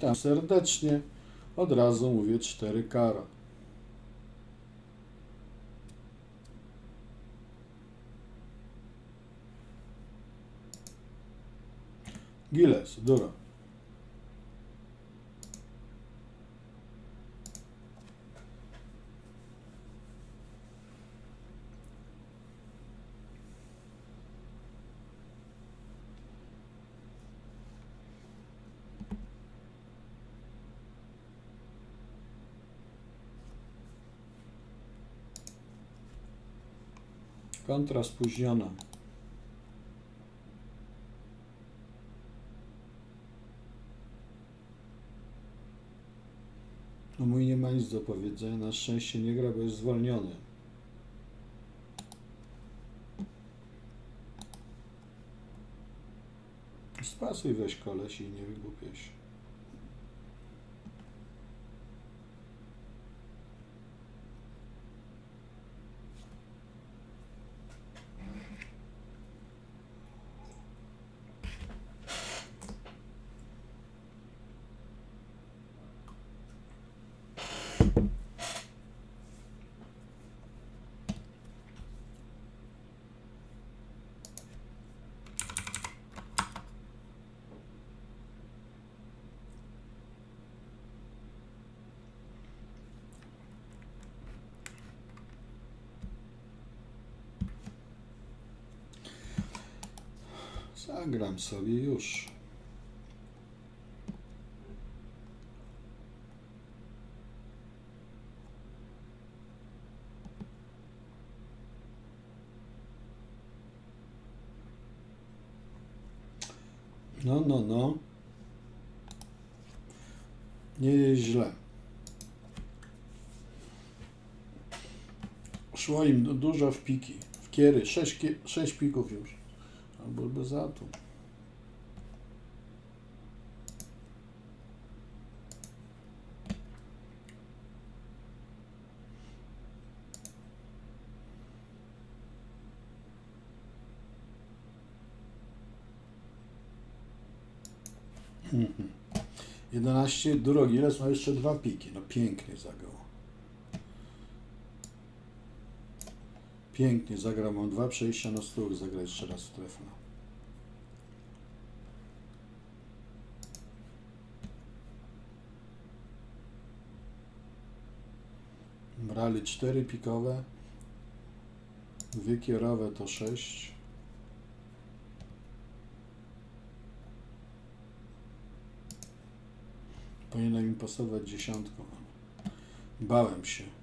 Witam serdecznie. Od razu mówię 4 karo. Giles, Duro. Kontra spóźniona. No mój nie ma nic do powiedzenia. Na szczęście nie gra, bo jest zwolniony. Spasuj weź koleś i nie wygłupiaj się. Zagram sobie już. No, no, no. Nie jest źle. Szło im du- dużo w piki. W kiery. Sześć, sześć pików już. Albo bez atu. Mhm. 11 Durogiles ma jeszcze dwa piki. No pięknie zagrał. Pięknie zagrał. Mam dwa przejścia na stół. Zagrać jeszcze raz w trefno. Brali cztery pikowe. Dwie kierowe to sześć. Powinienem im pasować dziesiątką. Bałem się.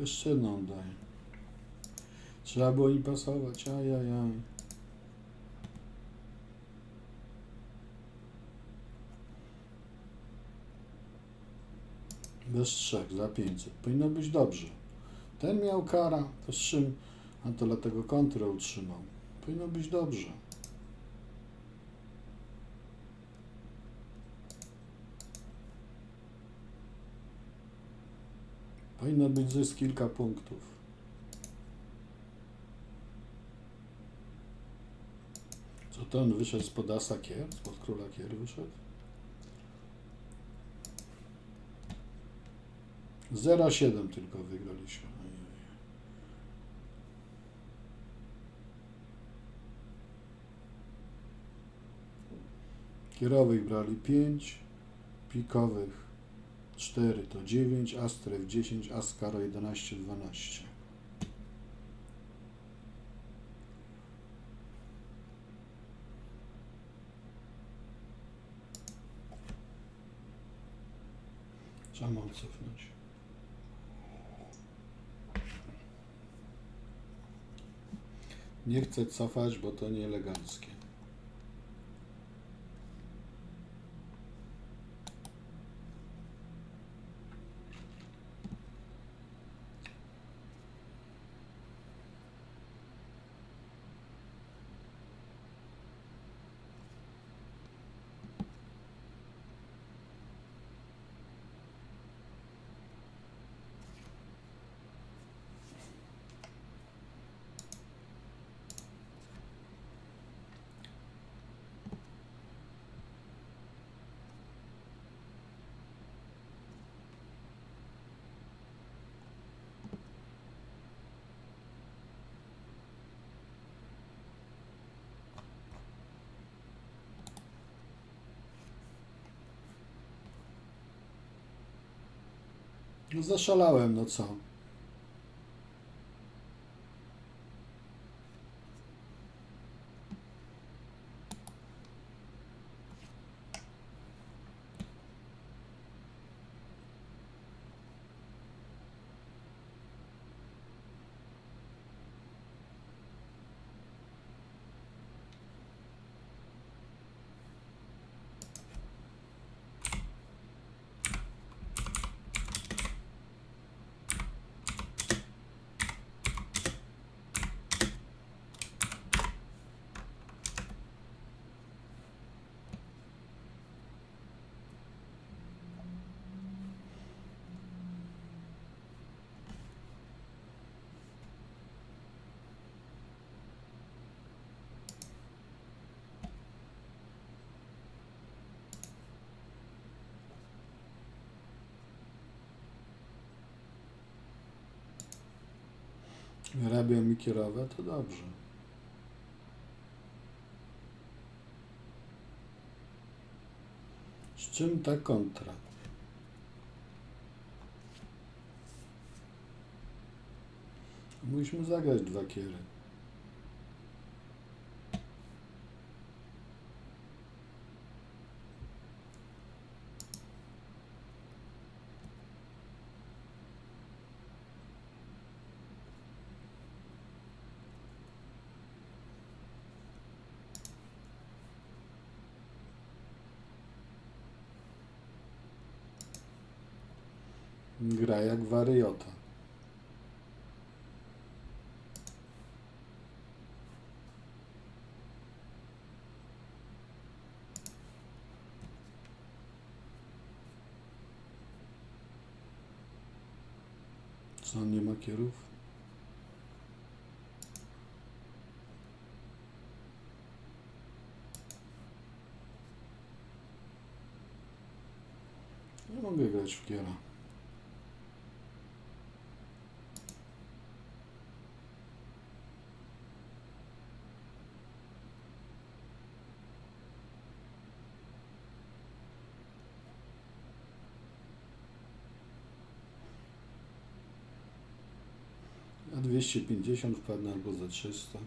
Jeszcze jedną daj. Trzeba było im pasować. Ajajaj. Bez trzech, za 500. Powinno być dobrze. Ten miał kara, to z czym? A to dlatego kontrę utrzymał. Powinno być dobrze. Powinno być zysk kilka punktów. Co to on wyszedł spod asa kier? Spod króla kier wyszedł? 0,7 tylko wygraliśmy. Kierowych brali 5, pikowych 4 to 9, Astrew 10, Askaro 11, 12. Trzeba mam cofnąć. Nie chcę cofać, bo to nieeleganckie. No zaszalałem, no co? Wyrabiał mi to dobrze. Z czym ta kontra? Musimy zagrać dwa kiery. Gra jak wariota. Co, nie ma kierów? Nie mogę grać w kiera. A 250 wpadnę albo za 300.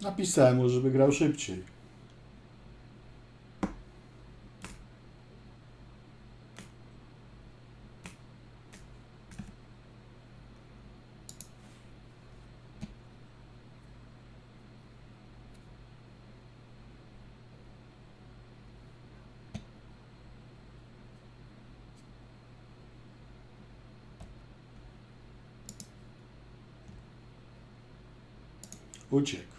Napisałem mu, żeby grał szybciej. Uciekł.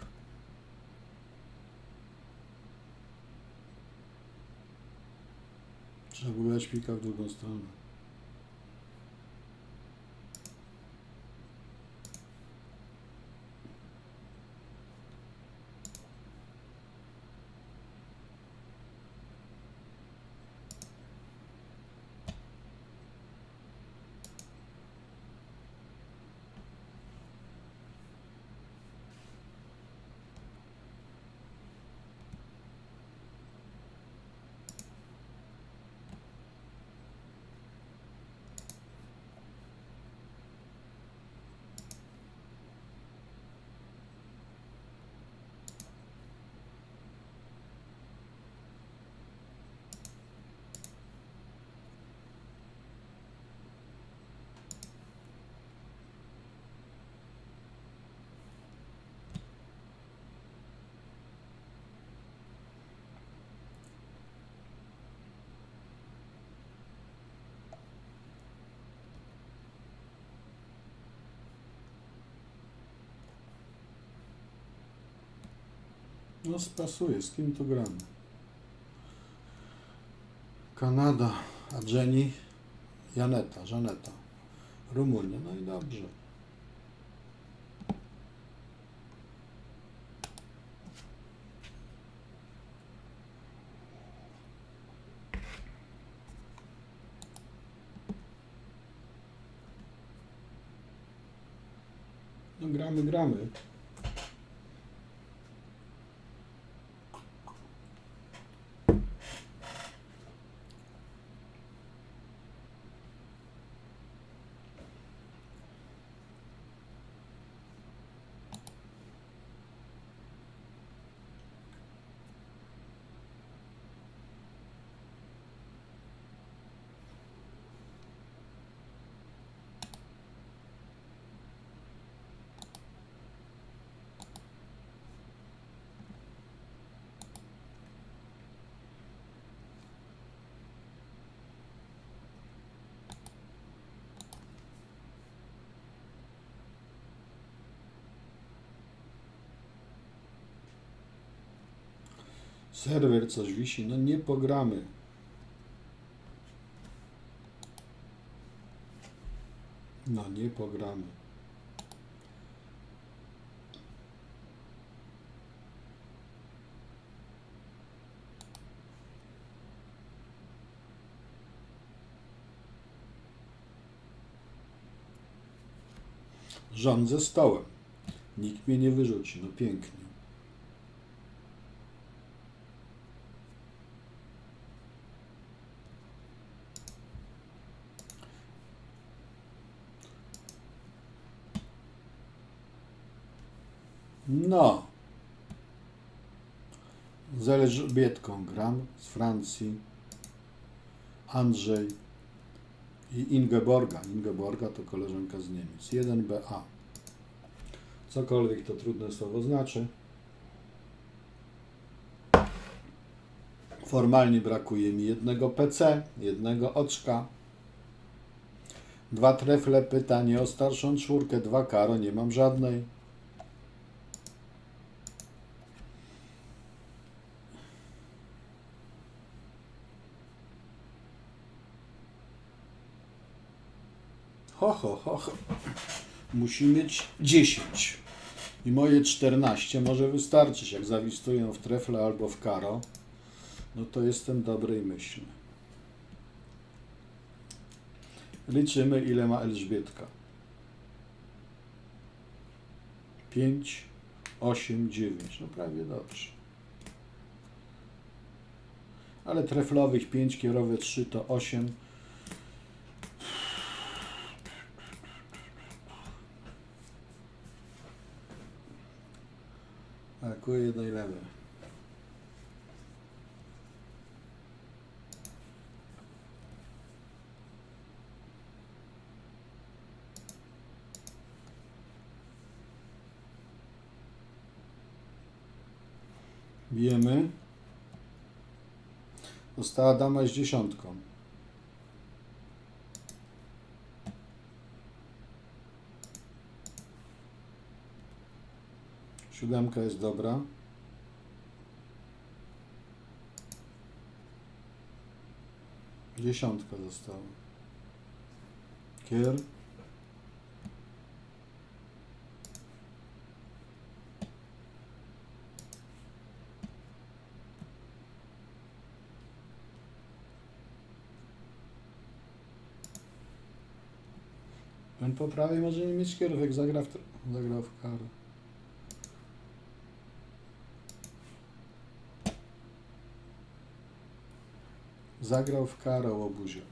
Trzeba było dać pika w drugą stronę. No spasuje, z kim tu gramy? Kanada, a Jenny, Janeta, Żaneta, Rumunia, no i dobrze. No gramy, gramy. Serwer coś wisi, no nie pogramy. No nie pogramy. Rządzę stołem. Nikt mnie nie wyrzuci. No pięknie. No. Z Elżbietką gram z Francji. Andrzej i Ingeborga. Ingeborga to koleżanka z Niemiec. 1BA. Cokolwiek to trudne słowo znaczy. Formalnie brakuje mi jednego PC, jednego oczka, dwa trefle, pytanie o starszą czwórkę, dwa karo, nie mam żadnej. Ho, ho, ho, ho. Musi mieć 10. I moje 14 może wystarczyć. Jak zawistuję w trefle albo w karo, no to jestem dobrej myśli. Liczymy, ile ma Elżbietka. 5, 8, 9. No prawie dobrze. Ale treflowych 5, kierowe 3 to 8. Brakuje jednej lewej. Bijemy. Została dama z dziesiątką. Siódemka jest dobra. Dziesiątka została. Kier. Ten po prawej może nie mieć kierów, jak zagra w, zagra w karę. Zagrał w karę łobuziak.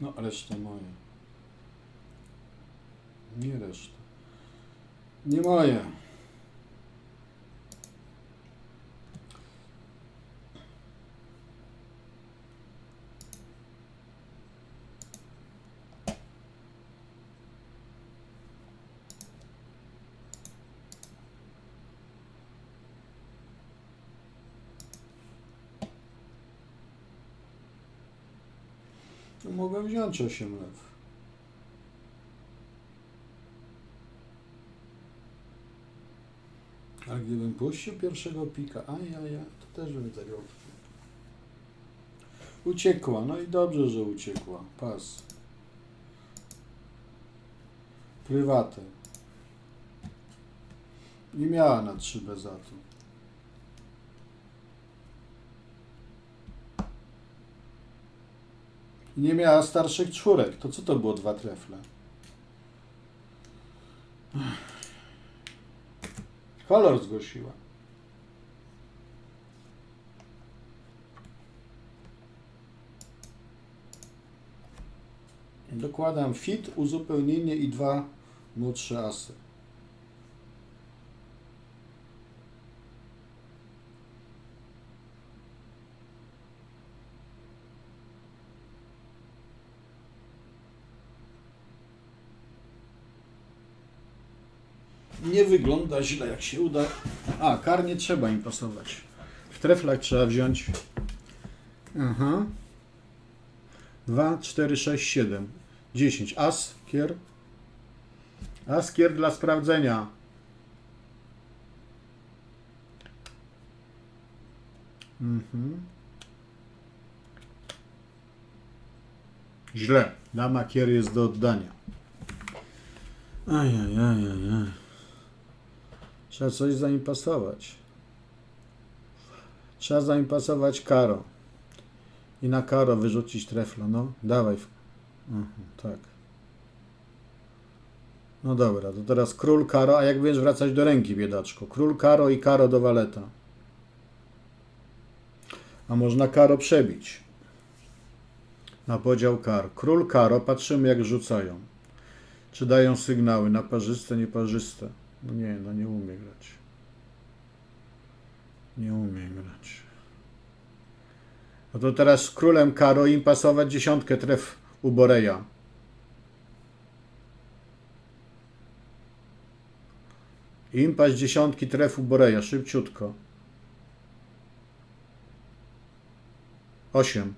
No, reszta moje. Nie reszta. Nie moje. No, mogłem wziąć 8 lew. A gdybym puścił pierwszego pika, a ja, ja, to też bym zagrał. Uciekła, no i dobrze, że uciekła. Pas. Prywatę. Nie miała na 3 bez. Nie miała starszych czwórek. To co to było dwa trefle? Kolor zgłosiła. Dokładam fit, uzupełnienie i dwa młodsze asy. Nie wygląda źle, jak się uda. A, kar nie trzeba im pasować. W treflach trzeba wziąć. Aha. 2, 4, 6, 7, 10. As, kier. As, kier dla sprawdzenia. Mhm. Źle. Dama kier jest do oddania. Ajajajajaj. Trzeba coś zaimpasować. Trzeba zaimpasować karo. I na karo wyrzucić treflo. No, dawaj. Mhm, tak. No dobra, to teraz król karo, a jak będziesz wracać do ręki, biedaczko? Król karo i karo do waleta. A można karo przebić. Na podział kar. Król karo, patrzymy jak rzucają. Czy dają sygnały na parzyste, nieparzyste? No nie, no nie umie grać. Nie umie grać. No to teraz z królem Karo im pasować dziesiątkę tref u Boreja. Impas dziesiątki tref u Boreja, szybciutko. Osiem.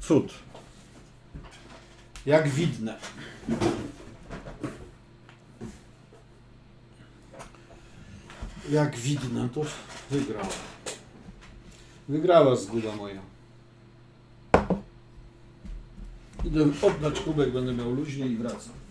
Cud. Jak widne. Jak widne, to wygrała. Wygrała zguba moja. Idę oddać kubek, będę miał luźnie i wracam.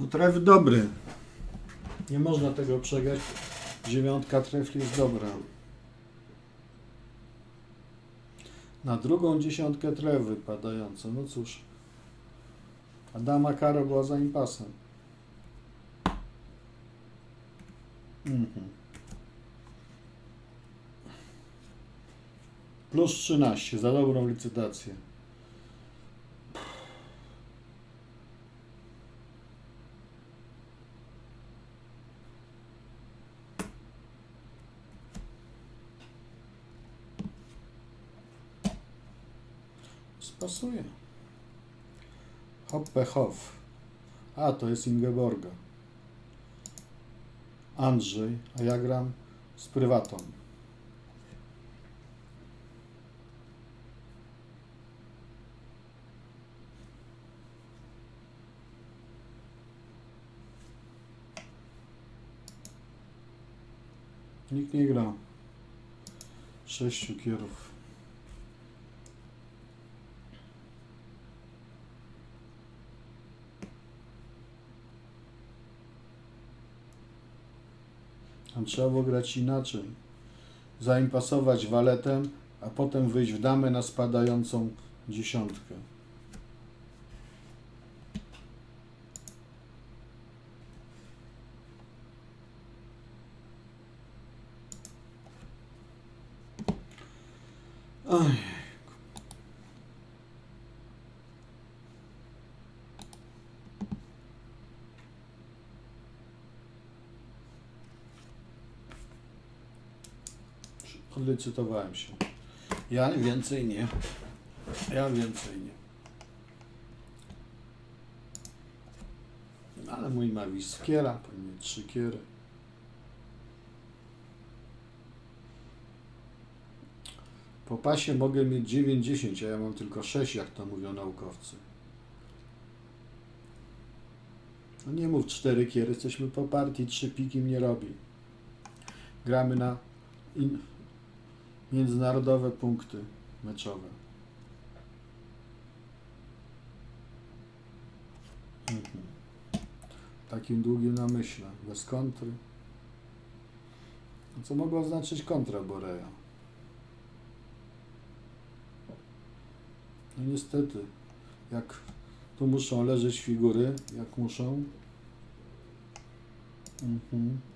No tref dobry. Nie można tego przegrać. Dziewiątka trefli jest dobra. Na drugą dziesiątkę tref wypadająco. No cóż. Adama Karo była za impasem. Mhm. Plus 13 za dobrą licytację. Spasuje. Hoppe Hoff. A, to jest Ingeborga. Andrzej, a ja gram z prywatą. Nikt nie gra. Sześciu kierów. Trzeba było grać inaczej. Zaimpasować waletem, a potem wyjść w damę na spadającą dziesiątkę. Oj. Odlicytowałem się. Ja więcej nie. Ja więcej nie. Ale mój ma wiskiera, mieć trzy kiery. Po pasie mogę mieć 9-10, a ja mam tylko 6, jak to mówią naukowcy. No nie mów 4 kier, jesteśmy po partii, 3 piki mnie robi. Gramy na in, międzynarodowe punkty meczowe. Mhm. Takim długim namyśle, bez kontry. No co mogło oznaczyć kontra Borea? No niestety, jak tu muszą leżeć figury, jak muszą. Mhm.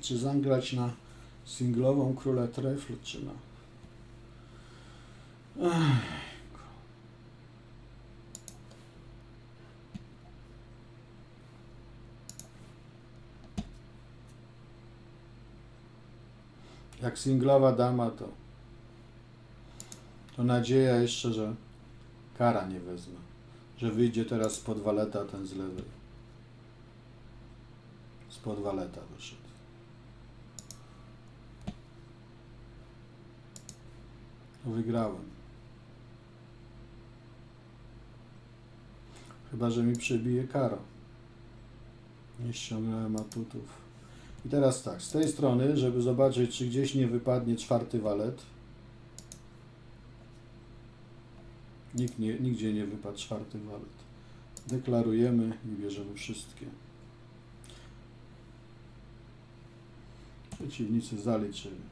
Czy zagrać na singlową królę trefl, czy na... Ech. Jak singlowa dama, to, to nadzieja jeszcze, że kara nie wezmę. Że wyjdzie teraz spod waleta ten z lewej. Spod waleta wyszedł. Wygrałem. Chyba, że mi przebije karo. Nie ściągnąłem atutów. I teraz tak, z tej strony, żeby zobaczyć, czy gdzieś nie wypadnie czwarty walet. Nikt nie, nigdzie nie wypadł czwarty walet. Deklarujemy i bierzemy wszystkie. Przeciwnicy zaliczyli.